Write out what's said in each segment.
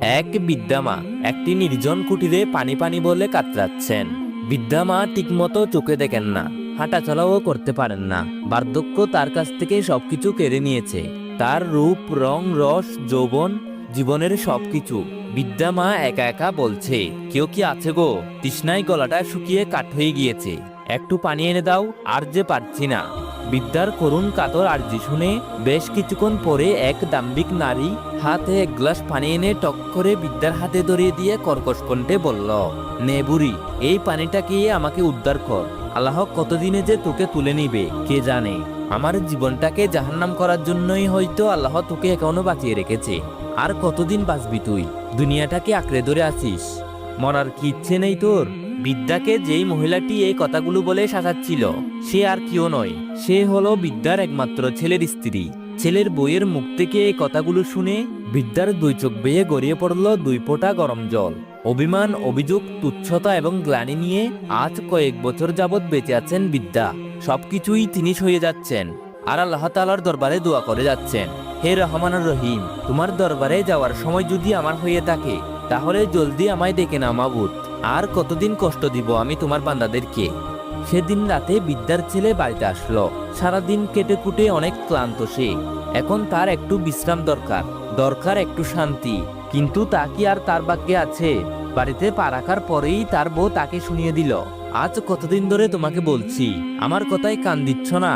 এক বিদ্যামা একটি নির্জন কুটিরে পানি পানি বলে কাতরাচ্ছেন। বিদ্যামা ঠিকমতো চোখে দেখেন না হাঁটা চলাও করতে পারেন না। বার্ধক্য তার কাছ থেকে সবকিছু কেড়ে নিয়েছে। তার রূপ, রং, রস, যৌবন, জীবনের সবকিছু। বিদ্যামা একা একা বলছে, কেউ কি আছে গো? তৃষ্ণায় গলাটা শুকিয়ে কাঠ হয়ে গিয়েছে। একটু পানি এনে দাও, আর যে পারছি না। বিদ্যার করুণ কাতর আর্জি শুনে বেশ কিছুক্ষণ পরে এক দাম্ভিক নারী হাতে এক গ্লাস পানি এনে টক করে বিদ্যার হাতে ধরিয়ে দিয়ে কর্কশ কণ্ঠে বলল, নে বুড়ি, এই পানিটা কি আমাকে উদ্ধার কর। আল্লাহ কতদিনে যে তোকে তুলে নিবে, কে জানে? আমার জীবনটাকে জাহান্নাম করার জন্যই হয়তো আল্লাহ তোকে এখনও বাঁচিয়ে রেখেছে। আর কতদিন বাঁচবি তুই? দুনিয়াটাকে আঁকড়ে ধরে আছিস। মরার কি ইচ্ছে নেই তোর? বিদ্যাকে যেই মহিলাটি এই কথাগুলো বলে শাসাচ্ছিল সে আর কেউ নয়। সে হলো বিদ্যার একমাত্র ছেলের স্ত্রী। ছেলের বইয়ের মুখ থেকে এই কথাগুলো শুনে বিদ্যার দুই চোখ বেয়ে গড়িয়ে পড়ল দুই ফোঁটা গরম জল। অভিমান, অভিযোগ, তুচ্ছতা এবং গ্লানি নিয়ে আজ কয়েক বছর যাবৎ বেঁচে আছেন বিদ্যা। সবকিছুই তিনি সয়ে যাচ্ছেন আর আল্লাহ তালার দরবারে দোয়া করে যাচ্ছেন। হে রহমানুর রহিম, তোমার দরবারে যাওয়ার সময় যদি আমার হয়ে থাকে, তাহলে জলদি আমায় ডেকে নাও, মাবুদ। আর কতদিন কষ্ট দিব আমি তোমার বান্দাদেরকে? সেদিন রাতে বিদ্যার ছেলে বাড়িতে আসলো। সারাদিন কেটে কুটে অনেক ক্লান্ত সে। এখন তার একটু বিশ্রাম দরকার দরকার একটু শান্তি। কিন্তু তা কি আর তার ভাগ্যে আছে? বাড়িতে পা রাখার পরেই তার বউ তাকে শুনিয়ে দিল, আজ কতদিন ধরে তোমাকে বলছি? আমার কথায় কান দিচ্ছ না।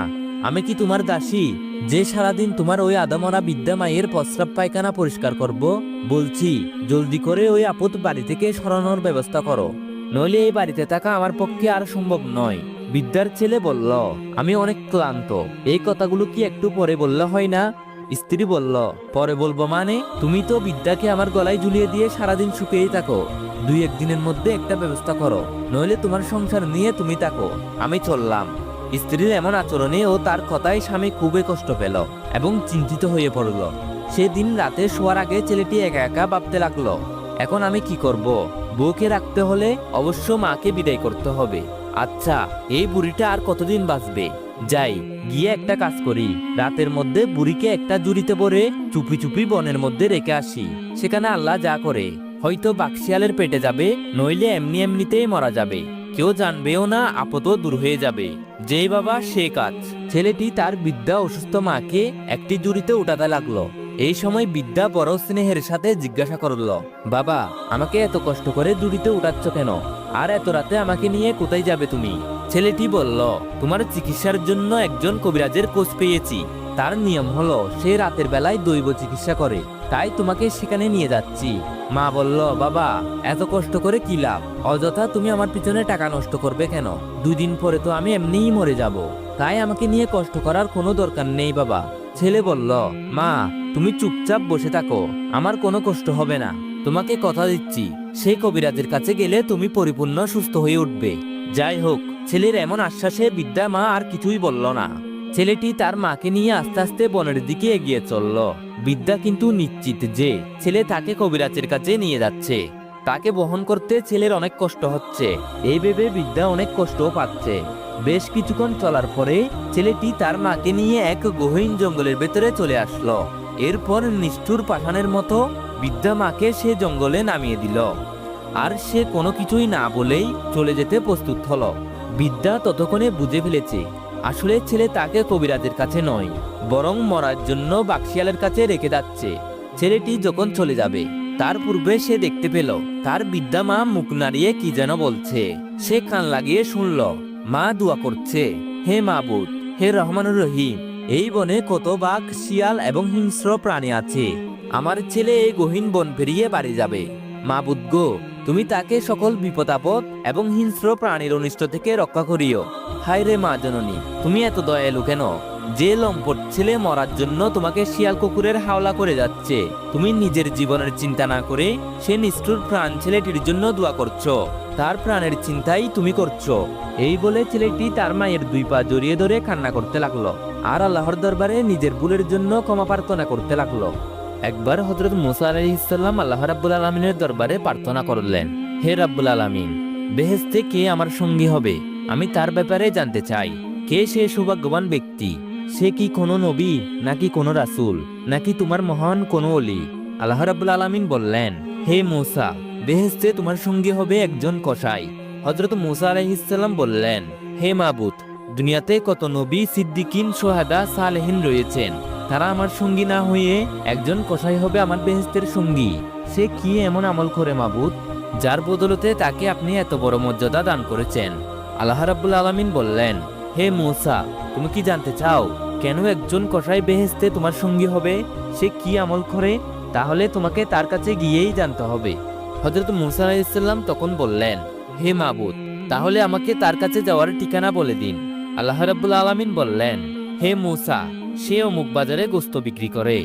আমি কি তোমার দাসী? যে সারাদিন তোমার ওই আদামরা বিদ্যা মায়ের প্রস্রাব পায়খানা পরিষ্কার করব, বলছি, জলদি করে ওই আপদ বাড়ি থেকে সরানোর ব্যবস্থা করো। নইলে এই বাড়িতে থাকা আমার পক্ষে আর সম্ভব নয়। বিদ্যার ছেলে বলল, আমি অনেক ক্লান্ত। এই কথাগুলো কি একটু পরে বললে হয় না? স্ত্রী বলল, পরে বলব মানে? তুমি তো বিদ্যাকে আমার গলায় ঝুলিয়ে দিয়ে সারাদিন শুকিয়েই থাকো। দুই একদিনের মধ্যে একটা ব্যবস্থা করো। নইলে তোমার সংসার নিয়ে তুমি থাকো। আমি চললাম। স্ত্রীর এমন আচরণে ও তার কথায় স্বামী খুবই কষ্ট পেল এবং চিন্তিত হয়ে পড়ল। সেদিন রাতে শোয়ার আগে ছেলেটি একা একা ভাবতে লাগল, এখন আমি কি করব? বউকে রাখতে হলে অবশ্য মাকে বিদায় করতে হবে। আচ্ছা এই বুড়িটা আর কতদিন বাঁচবে? যাই, গিয়ে একটা কাজ করি। রাতের মধ্যে বুড়িকে একটা জুড়িতে পরে চুপি চুপি বনের মধ্যে রেখে আসি। সেখানে আল্লাহ যা করে, হয়তো বাক্সিয়ালের পেটে যাবে, নইলে এমনি এমনিতেই মারা যাবে। কেউ জানবেও না, আপদও দূর হয়ে যাবে। যেই বাবা, সে কাজ। ছেলেটি তার বিদ্যা অসুস্থ মাকে একটি জুড়িতে উঠাতে লাগল। এই সময় বিদ্যা বড় স্নেহের সাথে জিজ্ঞাসা করল, বাবা, আমাকে এত কষ্ট করে জুড়িতে উঠাচ্ছ কেন? আর এত রাতে আমাকে নিয়ে কোথায় যাবে তুমি? ছেলেটি বলল, তোমার চিকিৎসার জন্য একজন কবিরাজের কোচ পেয়েছি। তার নিয়ম হলো, সে রাতের বেলায় দৈব চিকিৎসা করে। তাই তোমাকে সেখানে নিয়ে যাচ্ছি। মা বলল, বাবা, এত কষ্ট করে কি লাভ? অযথা তুমি আমার পিছনে টাকা নষ্ট করবে কেন? দুই দিন পরে তো আমি এমনিই মরে যাব। তাই আমাকে নিয়ে কষ্ট করার কোনো দরকার নেই, বাবা। ছেলে বলল, মা, তুমি চুপচাপ বসে থাকো। আমার কোনো কষ্ট হবে না। তোমাকে কথা দিচ্ছি। সেই কবিরাজের কাছে গেলে তুমি পরিপূর্ণ সুস্থ হয়ে উঠবে। যাই হোক, ছেলের এমন আশ্বাসে বিদ্যা মা আর কিছুই বলল না। ছেলেটি তার মাকে নিয়ে আস্তে আস্তে বনের দিকে এগিয়ে চলল। বিদ্যা কিন্তু নিশ্চিত যে ছেলে তাকে কবিরাজের কাছে নিয়ে যাচ্ছে। তাকে বহন করতে ছেলের অনেক কষ্ট হচ্ছে। এই ভেবে বিদ্যা অনেক কষ্টও পাচ্ছে। বেশ কিছুক্ষণ চলার পরে ছেলেটি তার মাকে নিয়ে এক গহীন জঙ্গলের ভেতরে চলে আসলো। এরপর নিষ্ঠুর পাঠানের মতো বিদ্যা মাকে সে জঙ্গলে নামিয়ে দিল। আর সে কোনো কিছুই না বলেই চলে যেতে প্রস্তুত হলো। বিদ্যা ততক্ষণে বুঝে ফেলেছে আসলে ছেলে তাকে কবিরাজের কাছে নয়, বরং মরার জন্য বাক্সিয়ালের কাছে রেখে যাচ্ছে। ছেলেটি যখন চলে যাবে, তার পূর্বে সে দেখতে পেল, তার বিদ্যা মা মুখ নাড়িয়ে কি যেন বলছে। সে কান লাগিয়ে শুনল, মা দোয়া করছে, হে মাবুদ, হে রহমানুর রহিম, এই বনে কত বাঘ শিয়াল এবং হিংস্র প্রাণী আছে। আমার ছেলে এই গহীন বন পেরিয়ে বাড়ি যাবে। মাবুদ গো, তুমি তাকে সকল বিপদ আপদ এবং হিংস্র প্রাণীর অনিষ্ট থেকে রক্ষা করিও। হায় রে মা জননী, তুমি এত দয়ালু কেন? যে লম্পট ছেলে মরার জন্য তোমাকে শিয়াল কুকুরের হাওলা করে যাচ্ছে। তুমি নিজের জীবনের চিন্তা না করে সে নিষ্ঠুর প্রাণ ছেলেটির জন্য দোয়া করছ। তার প্রাণের চিন্তাই তুমি করছ। এই বলে ছেলেটি তার মায়ের দুই পা জড়িয়ে ধরে কান্না করতে লাগল। আর আল্লাহর দরবারে নিজের ভুলের জন্য ক্ষমা প্রার্থনা করতে লাগল। একবার হজরত মুসা আলাইহিসাল্লাম আল্লাহ রাব্বুল আলমিনের দরবারে প্রার্থনা করলেন, হে রাব্বুল আলমিন বেহেস্তে কে আমার সঙ্গী হবে? আমি তার ব্যাপারে জানতে চাই। কে সে সৌভাগ্যবান ব্যক্তি? সে কি কোনো নবী, নাকি কোনো রাসূল, নাকি তোমার মহান কোনো অলি আল্লাহ রাব্বুল আলমিন বললেন, হে মুসা বেহেস্তে তোমার সঙ্গী হবে একজন কসাই। হজরত মুসা আলাইহিসসালাম বললেন, হে মাবুত দুনিয়াতে কত নবী, সিদ্দিকিন, সোহাদা, সালেহিন রয়েছেন। তারা আমার সঙ্গী না হয়ে একজন কসাই হবে আমার বেহেস্তের সঙ্গী। সে কি এমন আমল করে মাবুত যার বদলতে তাকে আপনি এত বড় মর্যাদা দান করেছেন। আল্লাহ রাব্বুল আলামিন বললেন, হে মুসা, তুমি কি জানতে চাও কেন একজন কসাই বেহেস্তে তোমার সঙ্গী হবে? সে কি আমল করে? তাহলে তোমাকে তার কাছে গিয়েই জানতে হবে। হজরত মুসা আলাইসাল্লাম তখন বললেন, হে মাবুদ, তাহলে আমাকে তার কাছে যাওয়ার ঠিকানা বলে দিন। আল্লাহ রাব্বুল আলামিন বললেন, হে মুসা, সে অমুক বাজারে গোস্ত বিক্রি করে।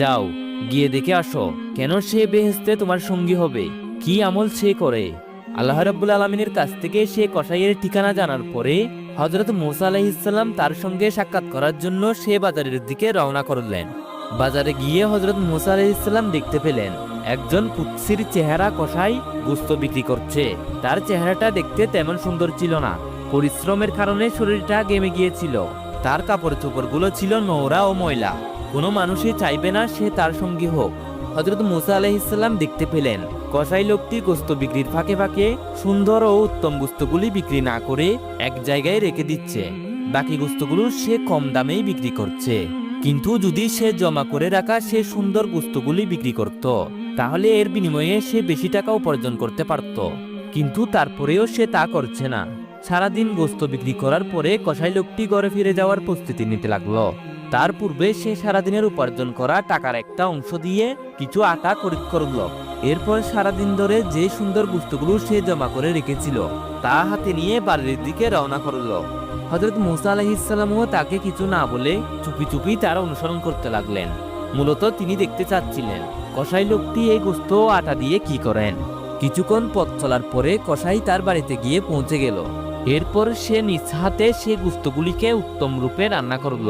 যাও, গিয়ে দেখে আসো কেন সে বেহেস্তে তোমার সঙ্গী হবে? কি আমল সে করে? আল্লাহ রাব্বুল আলমিনের কাছ থেকে সে কসাইয়ের ঠিকানা জানার পরে হজরত মুসা আলাইহিসসালাম তার সঙ্গে সাক্ষাৎ করার জন্য সে বাজারের দিকে রওনা করলেন। বাজারে গিয়ে হজরত মুসা আলাইহিসসালাম দেখতে পেলেন, একজন কুৎসির চেহারা কষাই গুস্ত বিক্রি করছে। তার চেহারাটা দেখতে তেমন সুন্দর ছিল না, পরিশ্রমের কারণে শরীরটা গেমে গিয়েছিল। তার কাপড় চোপড়গুলো ছিল নোংরা ও ময়লা। কোনো মানুষই চাইবে না সে তার সঙ্গী হোক। হজরত মুসা আলাইহিসসালাম দেখতে পেলেন। কসাই লোকটি গোস্ত বিক্রির ফাঁকে ফাঁকে সুন্দর ও উত্তম গোস্তগুলি বিক্রি না করে এক জায়গায় রেখে দিচ্ছে। বাকি গোস্তগুলো সে কম দামেই বিক্রি করছে। কিন্তু যদি সে জমা করে রাখা সে সুন্দর গোস্তগুলি বিক্রি করত, তাহলে এর বিনিময়ে সে বেশি টাকা উপার্জন করতে পারত। কিন্তু তারপরেও সে তা করছে না। সারাদিন গোস্ত বিক্রি করার পরে কসাই লোকটি ঘরে ফিরে যাওয়ার প্রস্তুতি নিতে লাগল। তার পূর্বে সে সারাদিনের উপার্জন করা টাকার একটা অংশ দিয়ে কিছু আটা খরিদ করল। এরপর সারাদিন ধরে যে সুন্দর বস্তুগুলো সে জমা করে রেখেছিল, তা হাতে নিয়ে বাড়ির দিকে রওনা করল। হজরত মুসা আলহিসাল্লামও তাকে কিছু না বলে চুপি চুপি তার অনুসরণ করতে লাগলেন। মূলত তিনি দেখতে চাচ্ছিলেন, কসাই লোকটি এই গোস্ত আটা দিয়ে কি করেন। কিছুক্ষণ পথ চলার পরে কসাই তার বাড়িতে গিয়ে পৌঁছে গেল। এরপর সে নিজ হাতে সে গুস্তগুলিকে উত্তম রূপে রান্না করল।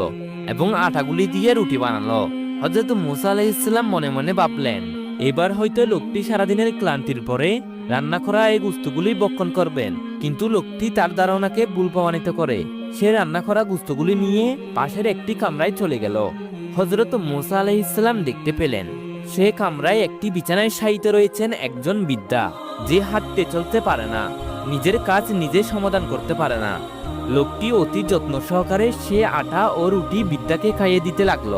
এবং আটাগুলি দিয়ে রুটি বানালো। হজরত মুসা আলাইসাল্লাম মনে মনে ভাবলেন, এবার হয়তো লোকটি সারাদিনের ক্লান্তির পরে রান্না করা এই গুস্তগুলি বক্ষণ করবেন। কিন্তু লোকটি তার ধারণাকে ভুল প্রমাণিত করে। সে রান্না করা গুস্তগুলি নিয়ে পাশের একটি কামরায় চলে গেল। হজরত মুসা আলাইসাল্লাম দেখতে পেলেন, সে কামরায় একটি বিছানায় শায়িত রয়েছেন একজন বিদ্যা যে হাঁটতে চলতে পারে না। নিজের কাজ নিজে সমাধান করতে পারে না। লোকটি অতি যত্ন সহকারে সে আটা ও রুটি বিদ্যাকে খাইয়ে দিতে লাগল।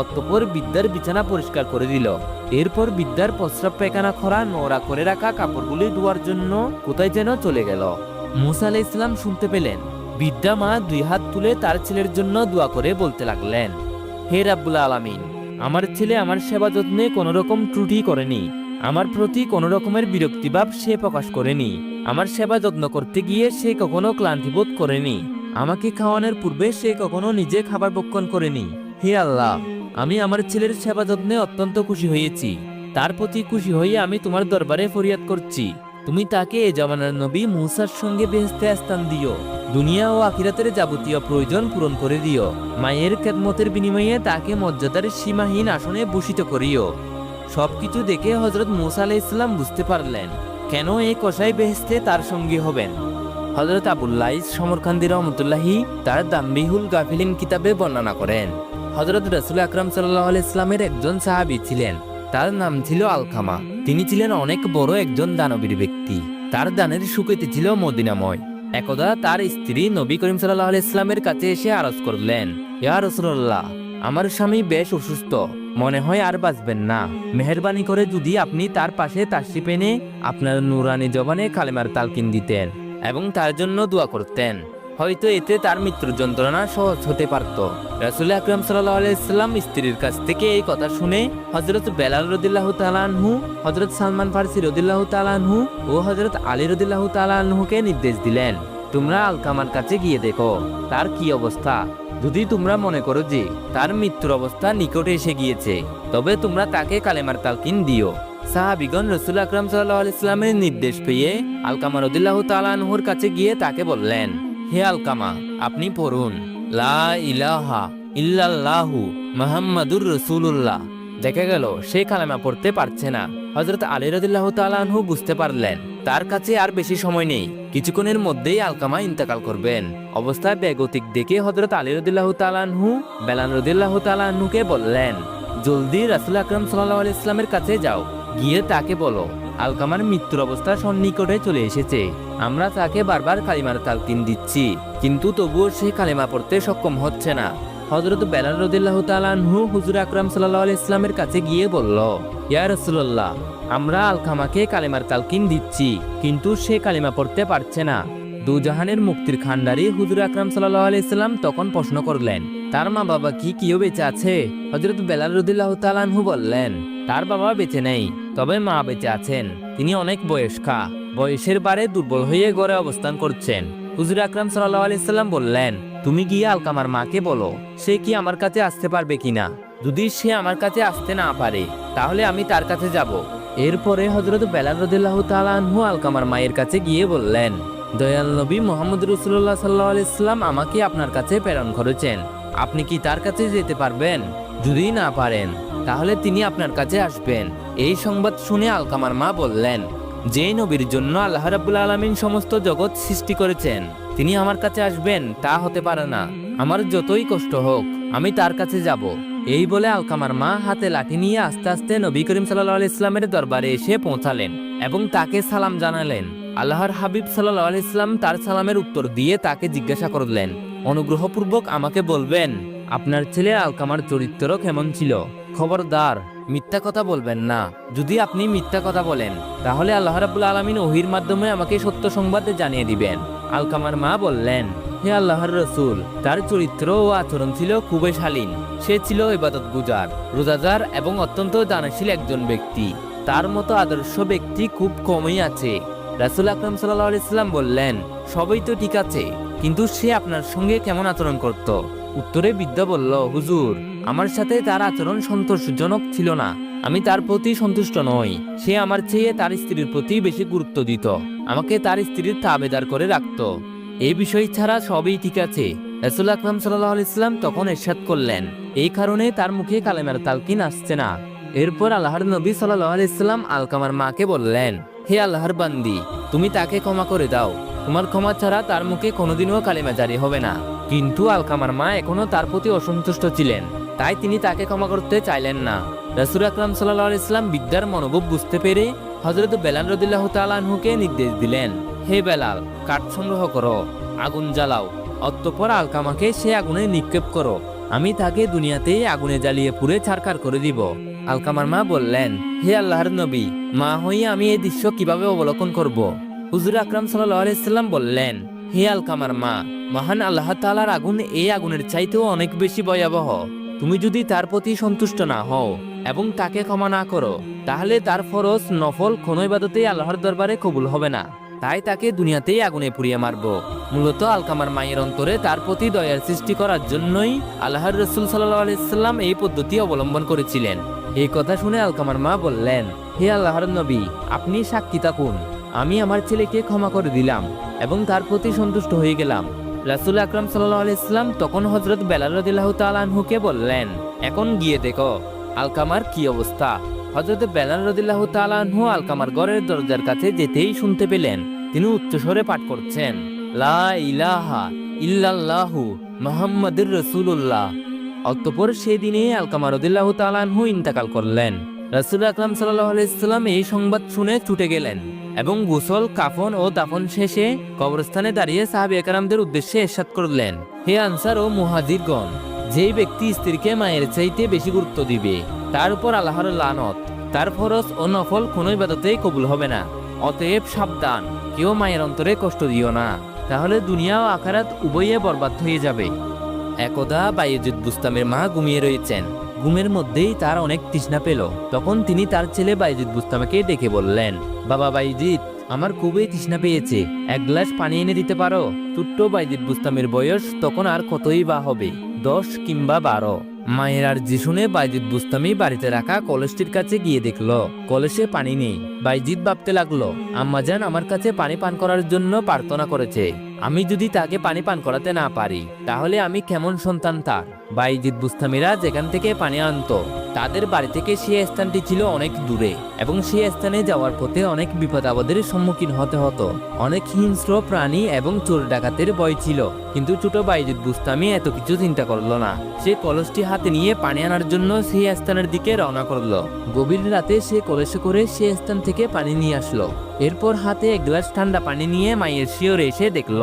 অতঃপর বিদ্যার বিছানা পরিষ্কার করে দিল। এরপর বিদ্যার প্রস্রাব পায়খানা খরা নোড়া করে রাখা কাপড়গুলি ধোয়ার জন্য কোথায় যেন চলে গেল। মুসা আলাহ ইসলাম শুনতে পেলেন। বিদ্যা মা দুই হাত তুলে তার ছেলের জন্য দোয়া করে বলতে লাগলেন, হে রাব্বুল আলামিন, আমার ছেলে আমার সেবা যত্নে কোনো রকম ত্রুটি করেনি। আমার প্রতি কোনো রকমের বিরক্তিভাব সে প্রকাশ করেনি। আমার সেবা যত্ন করতে গিয়ে সে কখনো ক্লান্তিবোধ করেনি। আমাকে খাওয়ানোর পূর্বে সে কখনো নিজে খাবার ভক্ষণ করেনি। হে আল্লাহ, আমি আমার ছেলের সেবা যত্নে অত্যন্ত খুশি হয়েছি। তার প্রতি খুশি হয়ে আমি তোমার দরবারে ফরিয়াদ করছি। তুমি তাকে এ জমানার নবী মুসার সঙ্গে বেহেস্তে স্থান দিও। দুনিয়া ও আখিরাতের যাবতীয় প্রয়োজন পূরণ করে দিও। মায়ের খেদমতের বিনিময়ে তাকে মর্যাদার সীমাহীন আসনে ভূষিত করিও। সবকিছু দেখে হজরত মুসা আলাহ ইসলাম বুঝতে পারলেন কেন এই কসাই বেহেস্তে তার সঙ্গী হবেন। হজরত আবুল্লাইস সমরখান্দি রহমতুল্লাহি তার দাম্বিহুল গাফিলিন কিতাবে বর্ণনা করেন। হজরত রসুল আকরাম সাল্লাহ ইসলামের একজন সাহাবি ছিলেন। তার নাম ছিল আলখামা। তিনি ছিলেন অনেক বড় একজন দানবীর ব্যক্তি। তার দানের সুখেতে ছিল মদিনাময়। একদা তার স্ত্রী নবী করিম সাল্লাহ ইসলামের কাছে এসে আরজ করলেন, ইয়া রসুল্লাহ আমার স্বামী বেশ অসুস্থ। মনে হয় আর বাঁচবেন না। মেহরবানি করে যদি আপনি তার পাশে তাশরিফ এনে আপনার নুরানি জবানে কালেমার তালকিন দিতেন এবং তার জন্য দোয়া করতেন, হয়তো এতে তার মৃত্যুর যন্ত্রণা সহজ হতে পারত। রাসুল আকরাম আলাইসাল্লাম স্ত্রীর কাছ থেকে এই কথা শুনে হজরত বেলাল রদিল্লাহ তালানহু হজরত সালমান ফারসি রদিল্লাহ তালানহু ও হজরত আলী রদিল্লাহ তালানহুকে নির্দেশ দিলেন। তোমরা আলকামার কাছে গিয়ে দেখো, তার কি অবস্থা। যদি তোমরা মনে করো যে তার মৃত্যুর অবস্থা নিকটে এসে গিয়েছে, তবে তোমরা তাকে কালেমার তালকিন দিও। সাহাবিগণ রসুল আকরাম সাল্লাহ ইসলামের নির্দেশ পেয়ে আলকামা রদুল্লাহ তালানহুর কাছে গিয়ে তাকে বললেন, হে আলকামা, আপনি পড়ুন, লা ইলাহা রসুল্লাহ দেখা গেল, সে কালেমা পড়তে পারছে না। হজরত আলী রদুল্লাহ তালানহু বুঝতে পারলেন তার কাছে আর বেশি সময় নেই। কিছুক্ষণের মধ্যেই আলকামা ইন্তেকাল করবেন। অবস্থায় বেগতিক দেখে হজরত আলী রদুল্লাহ তালানহু বেলান রদুল্লাহ তালানহুকে বললেন, জলদি রাসুল আকরম সাল্লাহ ইসলামের কাছে যাও। গিয়ে তাকে বলো, আলকামার মৃত্যুর অবস্থা সন্নিকটে চলে এসেছে। আমরা তাকে বারবার কালিমার তালকিন দিচ্ছি, কিন্তু তবুও সে কালিমা পড়তে সক্ষম হচ্ছে না। হজরত বেলাল রদিল্লাহ তালানহু হুজুর আকরাম সাল্লাহ ইসলামের কাছে গিয়ে বলল, ইয়া রসুল্লাহ আমরা আলকামাকে কালিমার তালকিন দিচ্ছি, কিন্তু সে কালিমা পড়তে পারছে না। দুজাহানের মুক্তির খান্ডারি হুজুর আকরাম সাল্লাহ আলাইসাল্লাম তখন প্রশ্ন করলেন, তার মা বাবা কি কিও বেঁচে আছে? হজরত বেলাল রদুল্লাহ তালানহু বললেন, তার বাবা বেঁচে নেই, তবে মা বেঁচে আছেন, তিনি অনেক বয়স্কা, বয়সের বারে দুর্বল হয়ে গড়ে অবস্থান করছেন। হুজুর আকরাম সাল্লাহ আলাইসাল্লাম বললেন তুমি গিয়ে আলকামার মাকে বলো, সে কি আমার কাছে আসতে পারবে কিনা? যদি সে আমার কাছে আসতে না পারে, তাহলে আমি তার কাছে যাব। এরপরে হজরত বেলাল রদুল্লাহ আলকামার মায়ের কাছে গিয়ে বললেন, দয়াল নবী মোহাম্মদ রসুল্লাহ সাল্লাহ ইসলাম আমাকে আপনার কাছে প্রেরণ করেছেন। আপনি কি তার কাছে যেতে পারবেন? যদি না পারেন, তাহলে তিনি আপনার কাছে আসবেন। এই সংবাদ শুনে আলকামার মা বললেন, যে নবীর জন্য আল্লাহ রাবুল আলমিন সমস্ত জগৎ সৃষ্টি করেছেন। তিনি আমার কাছে আসবেন, তা হতে পারে না। আমার যতই কষ্ট হোক, আমি তার কাছে যাব। এই বলে আলকামার মা হাতে লাঠি নিয়ে আস্তে আস্তে নবী করিম সাল্লাহ ইসলামের দরবারে এসে পৌঁছালেন এবং তাকে সালাম জানালেন। আল্লাহর হাবিব সাল্লাহ ইসলাম তার সালামের উত্তর দিয়ে তাকে জিজ্ঞাসা করলেন, অনুগ্রহপূর্বক আমাকে বলবেন, আপনার ছেলে আলকামার চরিত্র কেমন ছিল? খবরদার, মিথ্যা কথা বলবেন না। যদি আপনি মিথ্যা কথা বলেন, তাহলে আল্লাহ রাবুল আলমিন ওহির মাধ্যমে আমাকে সত্য সংবাদ জানিয়ে দিবেন। আলকামার মা বললেন, হে আল্লাহর রসুল, তার চরিত্র ও আচরণ ছিল খুবই শালীন। সে ছিল ইবাদত গুজার রোজাদার এবং অত্যন্ত দানশীল একজন ব্যক্তি। তার মতো আদর্শ ব্যক্তি খুব কমই আছে। রাসুল আকরম সাল্লাহ ইসলাম বললেন, সবই তো ঠিক আছে, কিন্তু সে আপনার সঙ্গে কেমন আচরণ করত? উত্তরে বিদ্যা বলল, হুজুর, আমার সাথে তার আচরণ সন্তোষজনক ছিল না। আমি তার প্রতি সন্তুষ্ট নই। সে আমার চেয়ে তার স্ত্রীর প্রতি বেশি গুরুত্ব দিত। আমাকে তার স্ত্রীর তাবেদার করে রাখত। এই বিষয় ছাড়া সবই ঠিক আছে। রাসুল আকরাম সাল্লাহ ইসলাম তখন এরশাদ করলেন। এই কারণে তার মুখে কালেমার তালকিন আসছে না। এরপর আল্লাহর নবী সাল্লাহ ইসলাম আলকামার মাকে বললেন, হে আল্লাহর বান্দি, তুমি তাকে ক্ষমা করে দাও। তোমার ক্ষমা ছাড়া তার মুখে কোনোদিনও কালেমা জারি হবে না। কিন্তু আলকামার মা এখনও তার প্রতি অসন্তুষ্ট ছিলেন, তাই তিনি তাকে ক্ষমা করতে চাইলেন না। রাসুল আকরাম সাল্লাহ ইসলাম বিদ্যার মনোভাব বুঝতে পেরে হজরত বেলাল রদিল্লাহ তালাহুকে নির্দেশ দিলেন, হে বেলাল, কাঠ সংগ্রহ করো, আগুন জ্বালাও, অতঃপর আলকামাকে সে আগুনে নিক্ষেপ করো, আমি তাকে দুনিয়াতেই আগুনে জ্বালিয়ে পুড়ে ছারখার করে দিব আলকামার মা বললেন, হে আল্লাহর নবী, মা হয়ে আমি এই দৃশ্য কীভাবে অবলোকন করব। হুজুর আকরাম সাল্লাম বললেন, হে আলকামার মা, মহান আল্লাহ তালার আগুন এই আগুনের চাইতেও অনেক বেশি ভয়াবহ তুমি যদি তার প্রতি সন্তুষ্ট না হও এবং তাকে ক্ষমা না করো, তাহলে তার ফরজ নফল কোনো ইবাদতেই আল্লাহর দরবারে কবুল হবে না। তাই তাকে দুনিয়াতেই আগুনে পুড়িয়ে মারব। মূলত আলকামার মায়ের অন্তরে তার প্রতি দয়ার সৃষ্টি করার জন্যই আল্লাহর রসুল সাল্লাহ আলাইসাল্লাম এই পদ্ধতি অবলম্বন করেছিলেন। এই কথা শুনে আলকামার মা বললেন, হে আল্লাহর নবী, আপনি সাক্ষী থাকুন। আমি আমার ছেলেকে ক্ষমা করে দিলাম এবং তার প্রতি সন্তুষ্ট হয়ে গেলাম। রাসুল আকরাম সাল্লাহ আলাইসলাম তখন হজরত বেলারদিল্লাহ তালানহুকে বললেন, এখন গিয়ে দেখো আলকামার কি অবস্থা? হজরত বেলাল রদিল্লাহ তালানহু আলকামার ঘরের দরজার কাছে যেতেই শুনতে পেলেন, তিনি উচ্চস্বরে পাঠ করছেন, লা ইলাহা ইল্লাল্লাহু মোহাম্মদুর রসুল্লাহ অতঃপর সেদিনে আলকামা রদিল্লাহ তালানহু ইন্তেকাল করলেন। রাসুল আকরাম সাল্লাহ আলাইসাল্লাম এই সংবাদ শুনে ছুটে গেলেন এবং গোসল, কাফন ও দাফন শেষে কবরস্থানে দাঁড়িয়ে সাহাবি একরামদের উদ্দেশ্যে এরশাদ করলেন, হে আনসার ও মুহাজিরগণ যেই ব্যক্তি স্ত্রীকে মায়ের চাইতে বেশি গুরুত্ব দিবে, তার উপর আল্লাহর লানত। তার ফরজ ও নফল কোনো ইবাদতেই কবুল হবে না। অতএব সাবধান, কেউ মায়ের অন্তরে কষ্ট দিও না। তাহলে দুনিয়া ও আখারাত উভয়ে বরবাদ হয়ে যাবে। একদা বায়ুজিৎ বুস্তামের মা ঘুমিয়ে রয়েছেন। ঘুমের মধ্যেই তার অনেক তৃষ্ণা পেল। তখন তিনি তার ছেলে বাইজিৎ বুস্তামাকে ডেকে বললেন, বাবা বাইজিৎ আমার খুবই তৃষ্ণা পেয়েছে। এক গ্লাস পানি এনে দিতে পারো? ছোট্ট বাইজিৎ বুস্তামের বয়স তখন আর কতই বা হবে। দশ কিংবা বারো। মায়ের আর জিসুনে বাইজিৎ বুস্তামি বাড়িতে রাখা কলেজটির কাছে গিয়ে দেখল কলেজে পানি নেই। বাইজিৎ ভাবতে লাগল আম্মাজান আমার কাছে পানি পান করার জন্য প্রার্থনা করেছে। আমি যদি তাকে পানি পান করাতে না পারি, তাহলে আমি কেমন সন্তান তার? বাইজিদ বুস্তামিরা যেখান থেকে পানি আনতো, তাদের বাড়ি থেকে সেই স্থানটি ছিল অনেক দূরে এবং সেই স্থানে যাওয়ার পথে অনেক বিপদ আপদের সম্মুখীন হতে হতো। অনেক হিংস্র প্রাণী এবং চোর ডাকাতের ভয় ছিল, কিন্তু ছোট বাইজিদ বুস্তামি এত কিছু চিন্তা করল না। সে কলসটি হাতে নিয়ে পানি আনার জন্য সেই স্থানের দিকে রওনা করল। গভীর রাতে সে কলসে করে সে স্থান থেকে পানি নিয়ে আসলো। এরপর হাতে এক গ্লাস ঠান্ডা পানি নিয়ে মায়ের শিওরে এসে দেখল,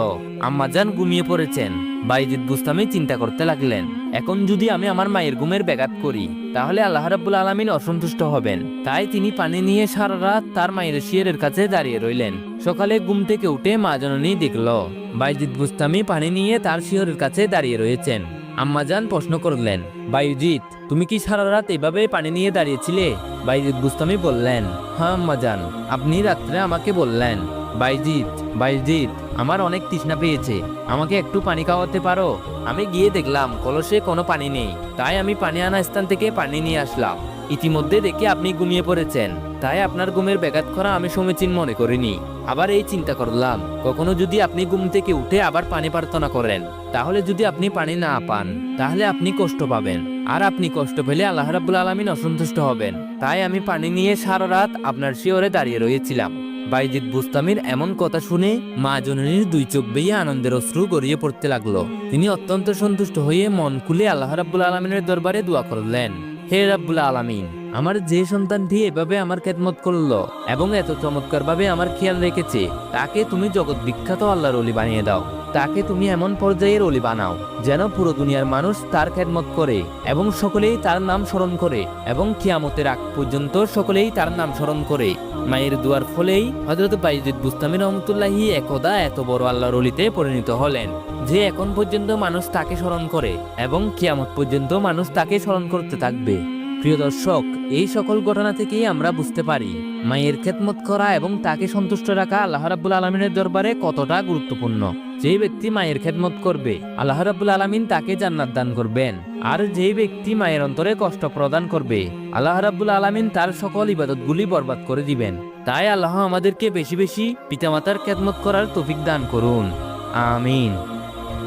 আম্মাজান ঘুমিয়ে পড়েছেন। বাইজিদ বুস্তামি চিন্তা করতে লাগলেন। এখন যদি আমি আমার মায়ের ঘুমের ব্যাঘাত করি, তাহলে আল্লাহ রাবুল আলমিন অসন্তুষ্ট হবেন। তাই তিনি পানি নিয়ে সারা রাত তার মায়ের শিয়রের কাছে দাঁড়িয়ে রইলেন। সকালে ঘুম থেকে উঠে মা জননী দেখল। বাইজিৎ বুস্তামি পানি নিয়ে তার শিয়রের কাছে দাঁড়িয়ে রয়েছেন। আম্মাজান প্রশ্ন করলেন বাইজিৎ তুমি কি সারা রাত এভাবে পানি নিয়ে দাঁড়িয়েছিলে? বাইজিৎ বুস্তামি বললেন হ্যাঁ আম্মাজান, আপনি রাত্রে আমাকে বললেন বাইজিৎ বাইজিৎ আমার অনেক তৃষ্ণা পেয়েছে, আমাকে একটু পানি খাওয়াতে পারো? আমি গিয়ে দেখলাম, কলসে কোনো পানি নেই, তাই আমি পানি আনা স্থান থেকে পানি নিয়ে আসলাম। ইতিমধ্যে দেখে আপনি ঘুমিয়ে পড়েছেন। তাই আপনার ঘুমের ব্যাঘাত করা আমি সমীচীন মনে করিনি। আবার এই চিন্তা করলাম, কখনো যদি আপনি ঘুম থেকে উঠে আবার পানি প্রার্থনা করেন, তাহলে যদি আপনি পানি না পান, তাহলে আপনি কষ্ট পাবেন। আর আপনি কষ্ট পেলে আল্লাহ রাব্বুল আলমিন অসন্তুষ্ট হবেন। তাই আমি পানি নিয়ে সারা রাত আপনার শিওরে দাঁড়িয়ে রয়েছিলাম। বাইজিদ বুস্তামির এমন কথা শুনে মা জননীর দুই চোখ বেয়ে আনন্দের অশ্রু গড়িয়ে পড়তে লাগল। তিনি অত্যন্ত সন্তুষ্ট হয়ে মন খুলে আল্লাহ রাব্বুল আলমিনের দরবারে দোয়া করলেন, হে রাব্বুল আলামিন আমার যে সন্তানটি এভাবে আমার খেদমত করল এবং এত চমৎকার ভাবে আমার খেয়াল রেখেছে, তাকে তুমি জগৎ বিখ্যাত আল্লাহর অলি বানিয়ে দাও। তাকে তুমি এমন পর্যায়ের অলি বানাও, যেন পুরো দুনিয়ার মানুষ তার খেদমত করে এবং সকলেই তার নাম স্মরণ করে এবং কিয়ামতের আগ পর্যন্ত সকলেই তার নাম স্মরণ করে। মায়ের দুয়ার ফলেই হজরত বাইজিদ বুস্তামি রহমতুল্লাহি একদা এত বড় আল্লাহর অলিতে পরিণত হলেন, যে এখন পর্যন্ত মানুষ তাকে স্মরণ করে এবং কিয়ামত পর্যন্ত মানুষ তাকে স্মরণ করতে থাকবে। প্রিয় দর্শক, এই সকল ঘটনা থেকেই আমরা বুঝতে পারি মায়ের খেদমত করা এবং তাকে সন্তুষ্ট রাখা আল্লাহ রাব্বুল আলমিনের দরবারে কতটা গুরুত্বপূর্ণ। যে ব্যক্তি মায়ের খেদমত করবে, আল্লাহ রাব্বুল আলমিন তাকে জান্নাত দান করবেন। আর যে ব্যক্তি মায়ের অন্তরে কষ্ট প্রদান করবে, আল্লাহ রাব্বুল আলমিন তার সকল ইবাদতগুলি বরবাদ করে দিবেন। তাই আল্লাহ আমাদেরকে বেশি বেশি পিতামাতার খেদমত করার তৌফিক দান করুন। আমিন।